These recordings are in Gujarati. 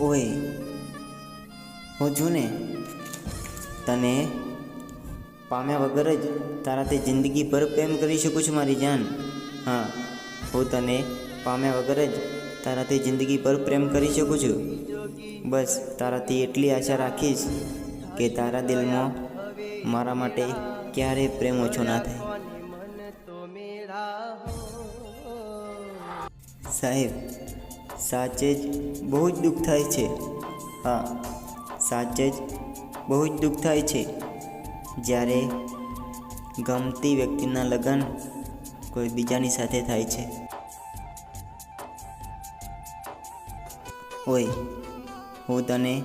ઓય હું છું ને તને પામ્યા વગર જ તારાથી જિંદગી પર પ્રેમ કરી શકું છું મારી જાન. હા, હું તને પામ્યા વગર જ તારાથી જિંદગી પર પ્રેમ કરી શકું છું. બસ, તારાથી એટલી આશા રાખીશ કે તારા દિલમાં મારા માટે ક્યારેય પ્રેમ ઓછો ના થાય. સાહેબ સાચે જ બહુ જ દુઃખ થાય છે. હા, સાચે જ બહુ જ દુઃખ થાય છે. જ્યારે ગમતી વ્યક્તિના લગ્ન કોઈ બીજાની સાથે થાય છે. ઓય, હું તને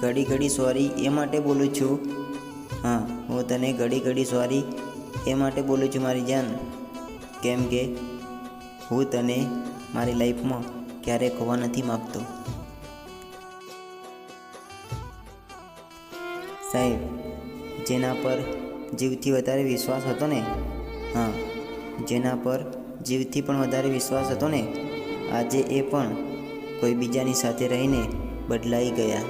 ઘડી ઘડી સોરી એ માટે બોલું છું. હા, હું તને ઘડી ઘડી સોરી એ માટે બોલું છું, મારી જાન. કેમ કે હું તને મારી લાઈફમાં ક્યારેય ખોવા નથી માગતો. સાહેબ, જેના પર જીવથી વધારે વિશ્વાસ હતો ને, હા, જેના પર જીવથી પણ વધારે વિશ્વાસ હતો ને, આજે એ પણ કોઈ બીજાની સાથે રહીને બદલાઈ ગયા.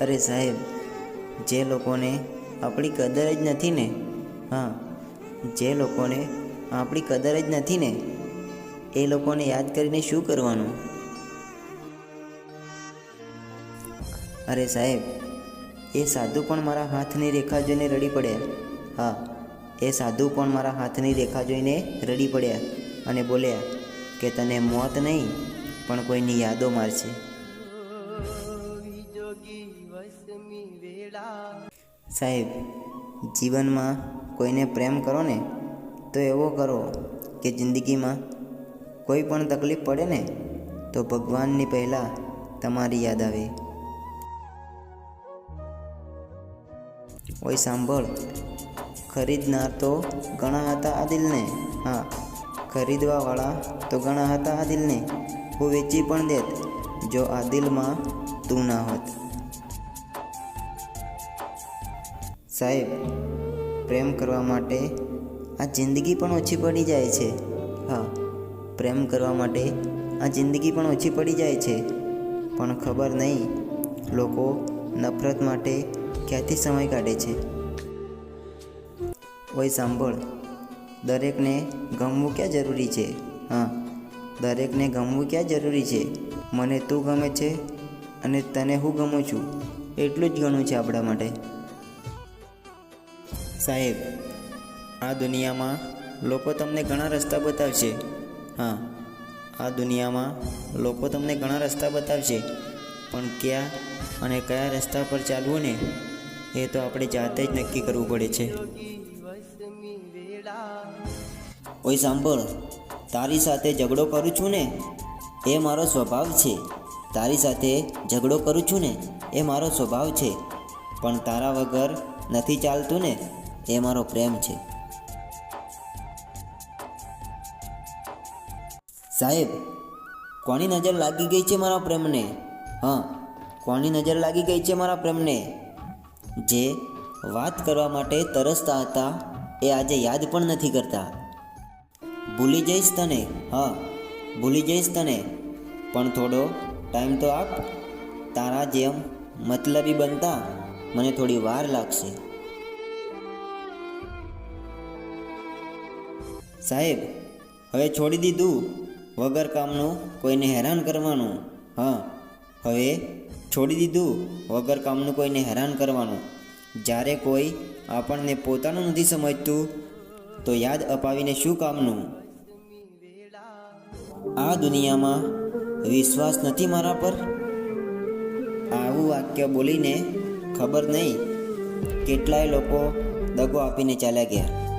અરે સાહેબ, જે લોકોને આપણી કદર જ નથી ને, હા, જે લોકોને આપણી કદર જ નથી ને. એ લોકોને યાદ કરીને શું કરવાનું? અરે સાહેબ, એ સાધુ પણ મારા હાથની રેખા જોઈને રડી પડ્યા. હા, એ સાધુ પણ મારા હાથની રેખા જોઈને રડી પડ્યા અને બોલ્યા કે તને મોત નહીં, પણ કોઈની યાદો મારશે. સાહેબ, જીવનમાં કોઈને પ્રેમ કરો ને તો એવો કરો કે જિંદગીમાં કોઈ પણ તકલીફ પડે ને, તો ભગવાનની પહેલાં તમારી યાદ આવે. ઓય સાંભળ, ખરીદનાર તો ઘણા હતા આ દિલને. હા, ખરીદવાવાળા તો ઘણા હતા આ દિલને. હું વેચી પણ દેત, જો આ દિલમાં તું ના હોત. સાહેબ, પ્રેમ કરવા માટે આ જિંદગી પણ ઓછી પડી જાય છે. હા, પ્રેમ કરવા માટે આ જિંદગી પણ ઓછી પડી જાય છે. પણ ખબર નહીં, લોકો નફરત માટે ક્યાંથી સમય કાઢે છે? ઓય, સાંભળ. દરેકને ગમવું ક્યાં જરૂરી છે? હા, દરેકને ગમવું ક્યાં જરૂરી છે? મને તું ગમે છે અને તને હું ગમું છું. એટલું જ ઘણું છે આપણા માટે. સાહેબ આ દુનિયામાં લોકો તમને ઘણા રસ્તા બતાવશે. હા, આ દુનિયામાં લોકો તમને ઘણા રસ્તા બતાવશે. પણ ક્યાં અને કયા રસ્તા પર ચાલવું ને, એ તો આપણે જાતે જ નક્કી કરવું પડે છે. ઓય, સાંભળ, તારી સાથે ઝઘડો કરું છું ને, એ મારો સ્વભાવ છે. તારી સાથે ઝઘડો કરું છું ને, એ મારો સ્વભાવ છે. પણ તારા વગર નથી ચાલતું ને, એ મારો પ્રેમ છે. સાહેબ, કોની નજર લાગી ગઈ છે મારા પ્રેમને? હા, કોની નજર લાગી ગઈ છે મારા પ્રેમને? જે વાત કરવા માટે તરસતા હતા, એ આજે યાદ પણ નથી કરતા. ભૂલી જઈશ તને, હા, ભૂલી જઈશ તને. પણ થોડો ટાઈમ તો આપ, તારા જેમ મતલબી બનતા મને થોડી વાર લાગશે. સાહેબ, હવે છોડી દીધું. વગર કામનું કોઈને હેરાન કરવાનું, હા, હવે છોડી દીધું વગર કામનું કોઈને હેરાન કરવાનું. જ્યારે કોઈ આપણને પોતાનું નથી સમજતું, તો યાદ અપાવીને શું કામનું? આ દુનિયામાં વિશ્વાસ નથી મારા પર? આવું વાક્ય બોલીને ખબર નહીં, કેટલાય લોકો દગો આપીને ચાલ્યા ગયા.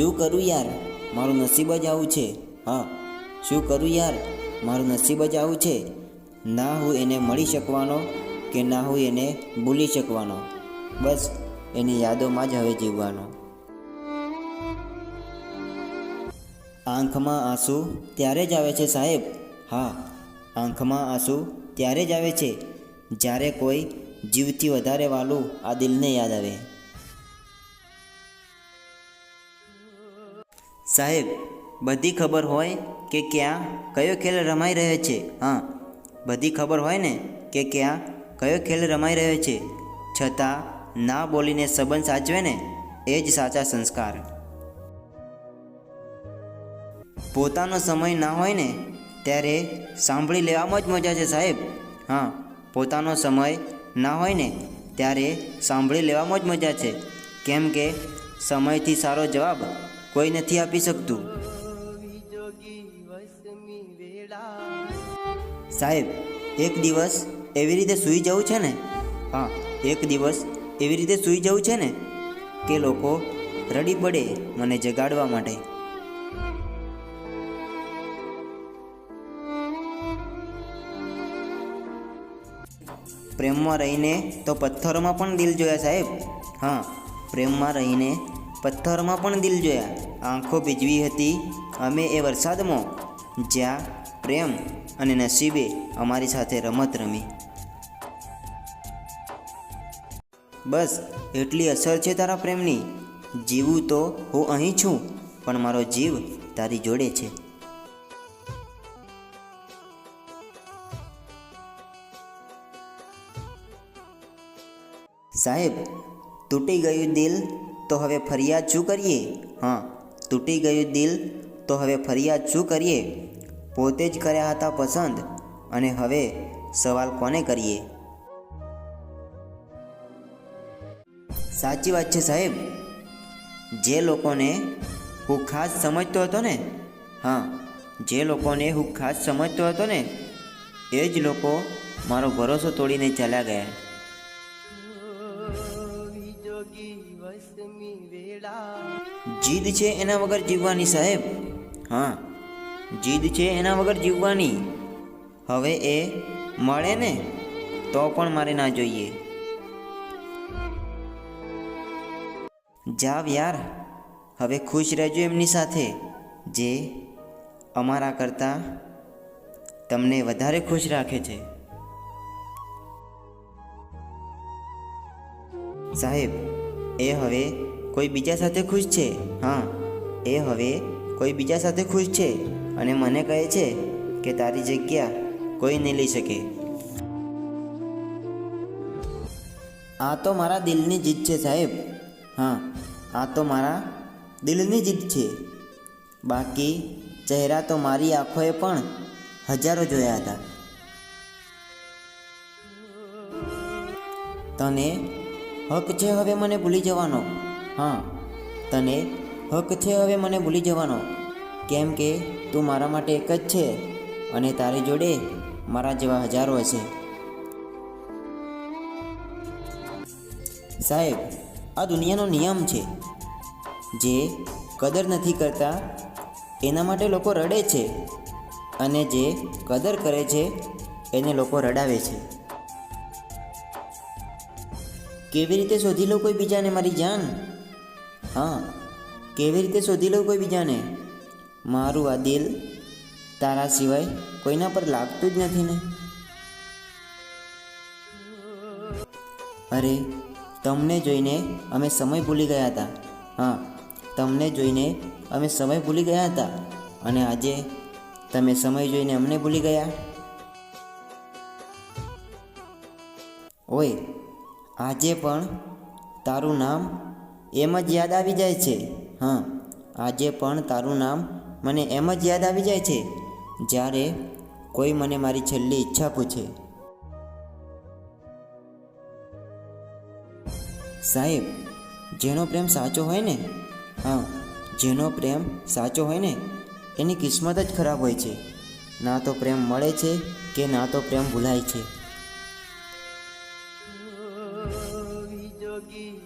શું કરું યાર? મારું નસીબ જ આવું છે. હા, શું કરું યાર? મારું નસીબ જ આવું છે. ના હું એને મળી શકવાનો કે ના હું એને ભૂલી શકવાનો? બસ, એની યાદોમાં જ હવે જીવવાનો. આંખમાં આંસુ ત્યારે જ આવે છે સાહેબ? હા, આંખમાં આંસુ ત્યારે જ આવે છે જ્યારે કોઈ જીવથી વધારે વાલું આ દિલને યાદ આવે. સાહેબ, બધી ખબર હોય કે ક્યાં કયો ખેલ રમાઈ રહ્યો છે? હા, બધી ખબર હોય ને કે ક્યાં કયો ખેલ રમાઈ રહ્યો છે? છતાં ના બોલીને સંબંધ સાચવે ને, એ જ સાચા સંસ્કાર. પોતાનો સમય ના હોય ને, ત્યારે સાંભળી લેવામાં જ મજા છે સાહેબ. હા, પોતાનો સમય ના હોય ને, ત્યારે સાંભળી લેવામાં જ મજા છે. કેમ કે સમયથી સારો જવાબ કોઈ નથી આપી શકતું. સાહેબ એક દિવસ એવી રીતે સૂઈ જવું છે ને? હા. એક દિવસ એવી રીતે સૂઈ જવું છે ને કે લોકો રડી પડે મને જગાડવા માટે? પ્રેમમાં રહીને તો પથ્થરોમાં પણ દિલ જોયા સાહેબ. હા પ્રેમમાં રહીને પથ્થરોમાં પણ દિલ જોયા. આંખો ભીજવી હતી. અમે એ વરસાદમાં જ્યાં પ્રેમ અને નસીબે અમારી સાથે રમત રમી. બસ, એટલી અસર છે તારા પ્રેમની? જીવું તો હું અહીં છું, પણ મારો જીવ તારી જોડે છે. સાહેબ, તૂટી ગયું દિલ? તો હવે ફરિયાદ શું કરીએ? હા, તૂટી ગયું દિલ. તો હવે ફરિયાદ શું કરીએ? પોતે જ કર્યા હતા પસંદ. અને હવે સવાલ કોને કરીએ? સાચી વાત છે સાહેબ. જે લોકોને હું ખાસ સમજતો હતો ને, હા, જે લોકોને હું ખાસ સમજતો હતો ને, એ જ લોકો મારો ભરોસો તોડીને ચાલ્યા ગયા. જીદ છે એના વગર જીવવાની સાહેબ? હા, જીદ છે એના વગર જીવવાની. હવે એ મળે ને? તો પણ મારે ના જોઈએ. જાવ યાર, હવે ખુશ રહેજો એમની સાથે, જે અમારા કરતાં તમને વધારે ખુશ રાખે છે. સાહેબ, એ હવે કોઈ બીજા સાથે ખુશ છે? હા, એ હવે કોઈ બીજા સાથે ખુશ છે અને મને કહે છે કે તારી જગ્યા કોઈ નહીં લઈ શકે. આ તો મારા દિલની જીત છે સાહેબ. હા, આ તો મારા દિલની જીત છે. બાકી ચહેરા તો મારી આંખોએ પણ હજારો જોયા હતા. તને હક છે હવે મને ભૂલી જવાનો. હા, તને હક છે હવે મને ભૂલી જવાનો. કેમ કે તું મારા માટે એક જ છે અને તારી જોડે મારા જેવા હજારો હશે. સાહેબ, આ દુનિયાનો નિયમ છે. જે કદર નથી કરતા, એના માટે લોકો રડે છે અને જે કદર કરે છે, એને લોકો રડાવે છે. કેવી રીતે શોધી લો કોઈ બીજાને મારી જાન? હા કેવી રીતે શોધી લો કોઈ બીજાને મારું આ દિલ તારા સિવાય કોઈના પર લાગતું જ નથી ને. અરે, તમને જોઈને અમે સમય ભૂલી ગયા હતા. હા, તમને જોઈને અમે સમય ભૂલી ગયા હતા. અને આજે તમે સમય જોઈને અમને ભૂલી ગયા. ઓય, આજે પણ તારું નામ એમ જ યાદ આવી જાય છે. હા, આજે પણ તારું નામ મને એમ જ યાદ આવી જાય છે, જ્યારે કોઈ મને મારી છેલ્લી ઈચ્છા પૂછે. સાહેબ, જેનો પ્રેમ સાચો હોય ને? હા, જેનો પ્રેમ સાચો હોય ને, એની કિસ્મત જ ખરાબ હોય છે. ના તો પ્રેમ મળે છે કે ના તો પ્રેમ ભૂલાય છે. જોગી